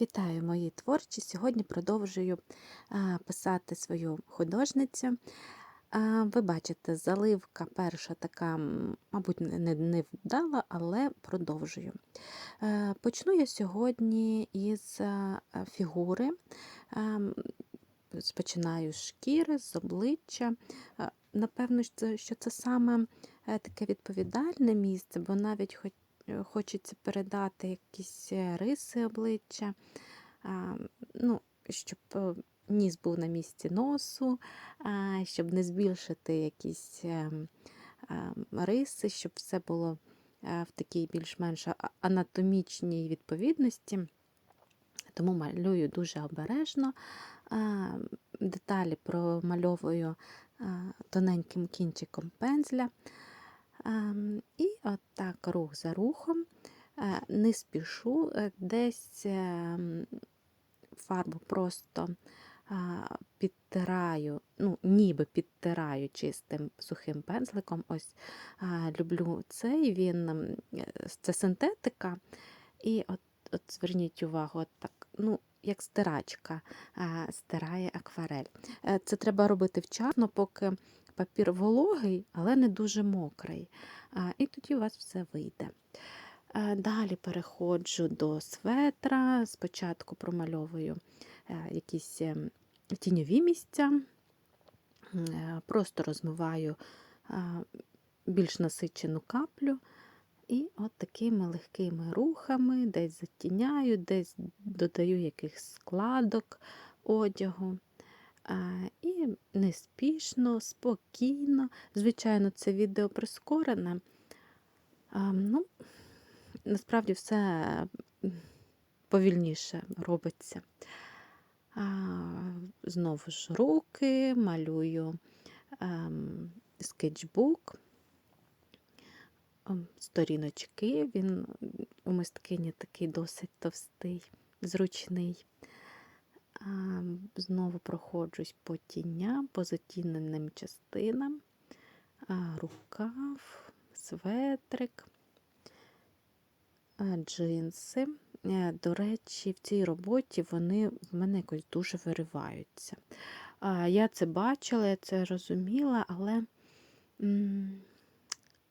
Вітаю мої творчі. Сьогодні продовжую писати свою художницю. Ви бачите, заливка перша така, мабуть, не, вдала, але продовжую. Почну я сьогодні із фігури. Спочинаю з шкіри, з обличчя. Напевно, що це, саме е, таке відповідальне місце, бо навіть хоч хочеться передати якісь е, риси обличчя, ну, щоб е, ніс був на місці носу, щоб не збільшити якісь е, е, риси, щоб все було е, в такій більш-менш анатомічній відповідності. Тому малюю дуже обережно. Деталі промальовую тоненьким кінчиком пензля. Ем, І отак рух за рухом е, не спішу, е, десь ем, фарбу просто підтираю, ну, ніби підтираю чистим сухим пензликом. Ось люблю цей, він ем, е, це синтетика. І от, от зверніть увагу, от так, ну, як стирачка стирає акварель. Е, Це треба робити вчасно, поки папір вологий, але не дуже мокрий. І тоді у вас все вийде. Далі переходжу до светра. Спочатку промальовую е, якісь ем, тіньові місця, е, просто розмиваю більш насичену каплю. І от такими легкими рухами десь затіняю, десь додаю якихось складок одягу. І неспішно, спокійно. Звичайно, це відео прискорене. Ну, насправді все повільніше робиться. Знову ж руки, малюю ем, скетчбук, ем, сторіночки. Він у мисткині такий досить товстий, зручний. Знову проходжусь по тінням, по затіненим частинам, рукав, светрик, джинси. Е, До речі, в цій роботі вони в мене якось дуже вириваються. Я це бачила, я це розуміла, але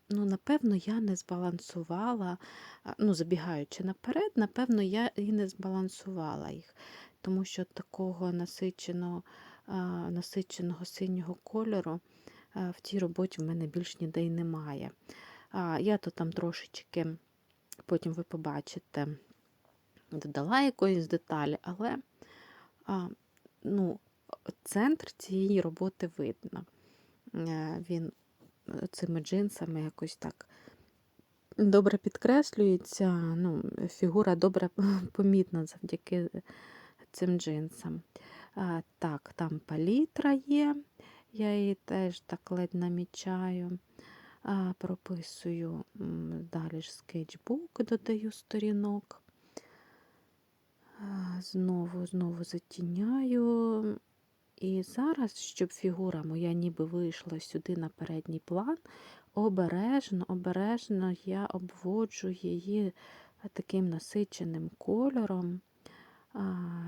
ну, напевно, я не збалансувала, ну, забігаючи наперед, напевно, я і не збалансувала їх, тому що такого насиченого, насиченого синього кольору в цій роботі в мене більш ніде й немає. Я то там трошечки, потім ви побачите, додала якоїсь деталі, але ну, центр цієї роботи видно. Е, Він е, цими джинсами якось так добре підкреслюється. Ну, фігура добре помітна завдяки цим джинсам. Так, там палітра є, я її теж так ледь намічаю. Прописую далі ж скетчбук, додаю сторінок. Знову, знову затіняю. І зараз, щоб фігура моя ніби вийшла сюди на передній план, обережно, обережно я обводжу її таким насиченим кольором,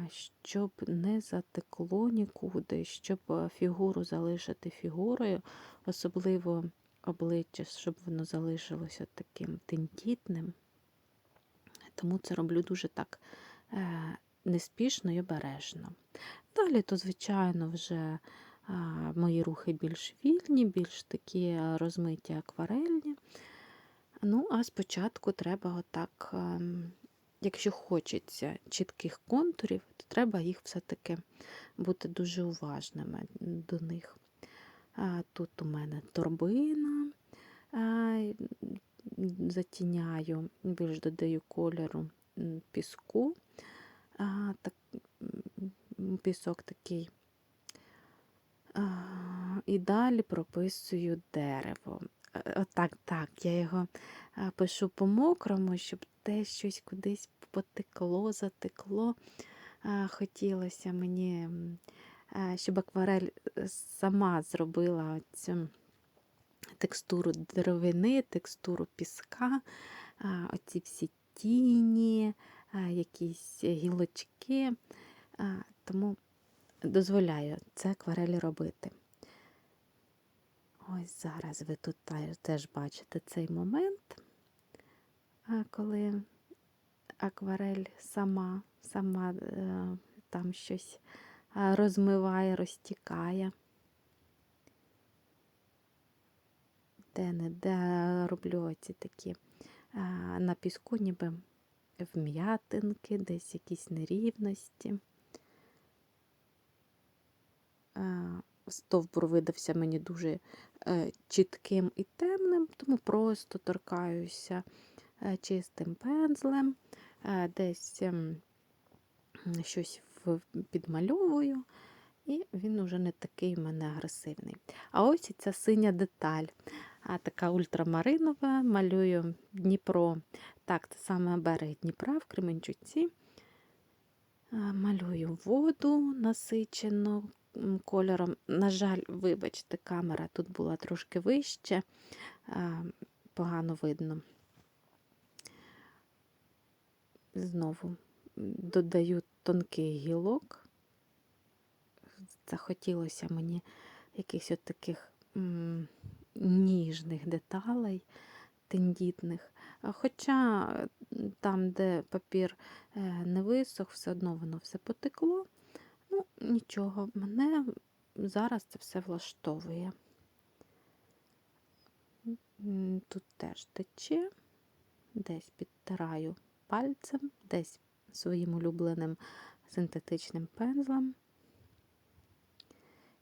щоб не затекло нікуди, щоб е, фігуру залишити фігурою, особливо обличчя, щоб воно залишилося таким тендітним. Тому це роблю дуже так е, неспішно і обережно. Далі, то, звичайно, вже мої рухи більш вільні, більш такі розмиті акварельні. Ну, а спочатку треба отак, ем, якщо хочеться чітких контурів, то треба їх все-таки бути дуже уважними до них. Тут у мене торбина, затіняю, більш додаю кольору піску. Пісок такий. І далі прописую дерево. Е, Отак, так, я його пишу по-мокрому, щоб те щось кудись потекло, затекло. Хотілося мені, щоб акварель е, сама зробила цю текстуру деревини, текстуру піска, оці всі тіні, якісь гілочки, тому дозволяю це акварелі робити. Ось зараз ви тут теж бачите цей момент, коли акварель сама, сама е, там щось розмиває, розтікає. Де-не-де роблю оці такі на піску, ніби вм'ятинки, десь якісь нерівності. Стовбур видався мені дуже е, чітким і темним, тому просто торкаюся е, чистим пензлем, е, десь ем, щось підмальовую, і він уже не такий в мене агресивний. А ось ця синя деталь, така ультрамаринова, малюю Дніпро. Так, це саме берег Дніпра в Кременчуці. Малюю воду насичену кольором. На жаль, вибачте, камера тут була трошки вище, погано видно. Знову додаю тонкий гілок. Захотілося мені якихось от таких м, ніжних деталей, тендітних. Хоча там, де папір е, не висох, все одно воно все потекло. Ну, нічого, мене зараз це все влаштовує. Тут теж тече, десь підтираю пальцем, десь своїм улюбленим синтетичним пензлем.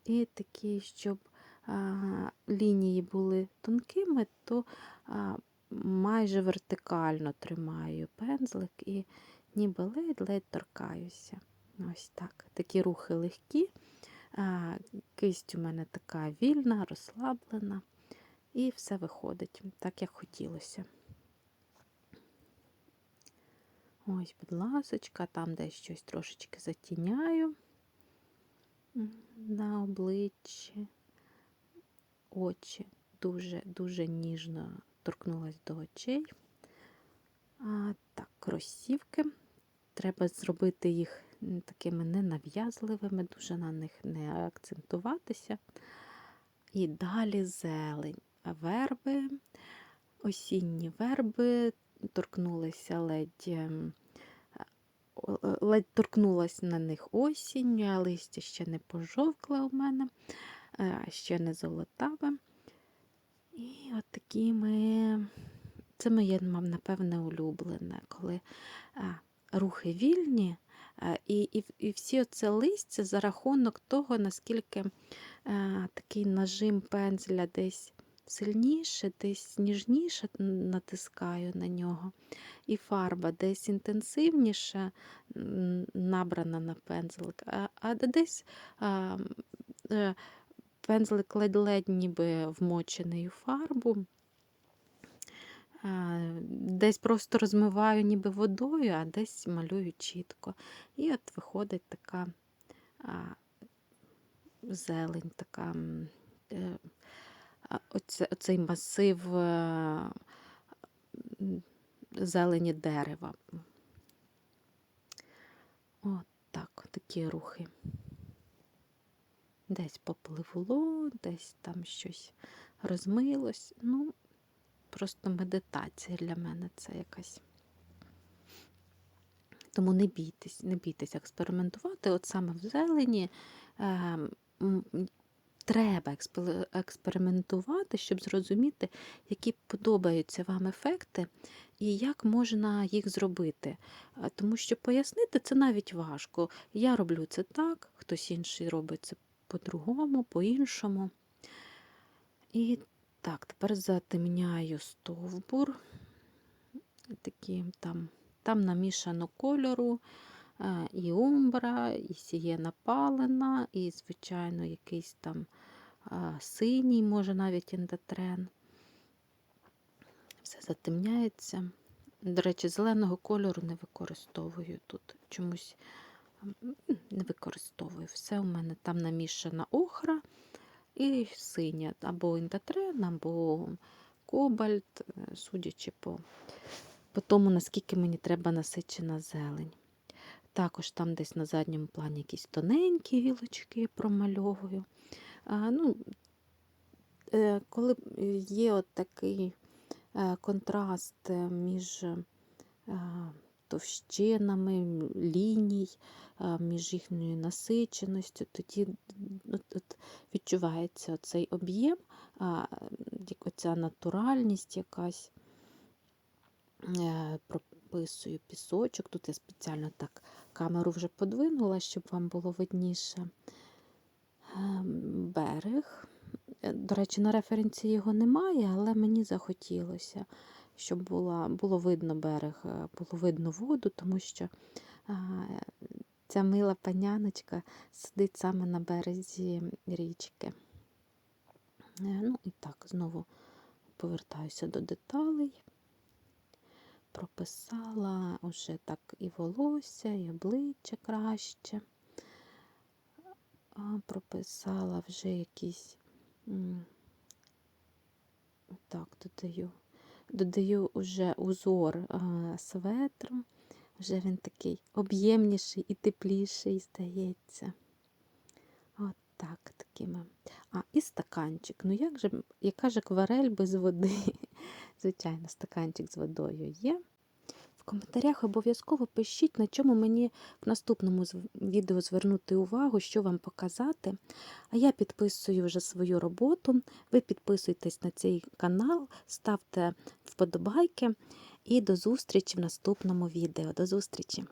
І такі, щоб а, лінії були тонкими, то а, майже вертикально тримаю пензлик і ніби ледь-ледь торкаюся. Ось так. Такі рухи легкі. А, кисть у мене така вільна, розслаблена, і все виходить так, як хотілося. Ось, будь ласочка, там десь щось трошечки затіняю на обличчі, очі дуже дуже ніжно торкнулась до очей. А, так, кросівки. Треба зробити їх такими ненав'язливими, дуже на них не акцентуватися. І далі зелень. Верби, осінні верби, торкнулися ледь, ем, е, ледь торкнулась на них осінь, а листя ще не пожовкле у мене, е, ще не золотаве. І от такими, це моє, напевне, улюблене, коли а, рухи вільні, а, і, і, і всі оце листя за рахунок того, наскільки а, такий нажим пензля десь сильніше, десь ніжніше натискаю на нього, і фарба десь інтенсивніше набрана на пензлик, а, десь а, е, пензлик ледь-ледь ніби вмочений у фарбу. Десь просто розмиваю ніби водою, а десь малюю чітко. І от виходить така а, зелень, така е, оце, оцей масив е, зелені дерева. От так, такі рухи. Десь попливло, десь там щось розмилось. Ну, просто медитація для мене це якась. Тому не бійтесь, не бійтесь експериментувати. От саме в зелені е, треба експериментувати, щоб зрозуміти, які подобаються вам ефекти і як можна їх зробити. Тому що пояснити це навіть важко. Я роблю це так, хтось інший робить це по-другому, по-іншому. І так, тепер затемняю стовбур. Такі там, там намішано кольору, і умбра, і сієна палена, і, звичайно, якийсь там синій, може навіть індотрен. Все затемняється. До речі, зеленого кольору не використовую тут. Чомусь не використовую. Все у мене там намішана охра і синя, або індотрен, або кобальт, е, судячи по по тому, наскільки мені треба насичена зелень. Також там десь на задньому плані якісь тоненькі гілочки промальовую. Ну, е, коли є от такий е, контраст е, між е, товщинами, ліній, е, між їхньою насиченістю, тоді відчувається цей об'єм, як натуральність якась. Е, Прописую пісочок. Тут я спеціально так камеру вже подвинула, щоб вам було видніше. Ем, Берег. Е, До речі, на референсі його немає, але мені захотілося, щоб була, було видно берег, е, було видно воду, тому що ця мила паняночка сидить саме на березі річки. Е, Ну і так, знову повертаюся до деталей. Прописала вже так і волосся, і обличчя краще. А, прописала вже якісь так, додаю. Додаю вже узор светру. Вже він такий об'ємніший і тепліший, здається. От так, такими. А, і стаканчик. Ну як же, яка ж акварель без води? Звичайно, стаканчик з водою є. В коментарях обов'язково пишіть, на чому мені в наступному відео звернути увагу, що вам показати. А я підписую вже свою роботу. Ви підписуйтесь на цей канал, ставте вподобайки і до зустрічі в наступному відео. До зустрічі!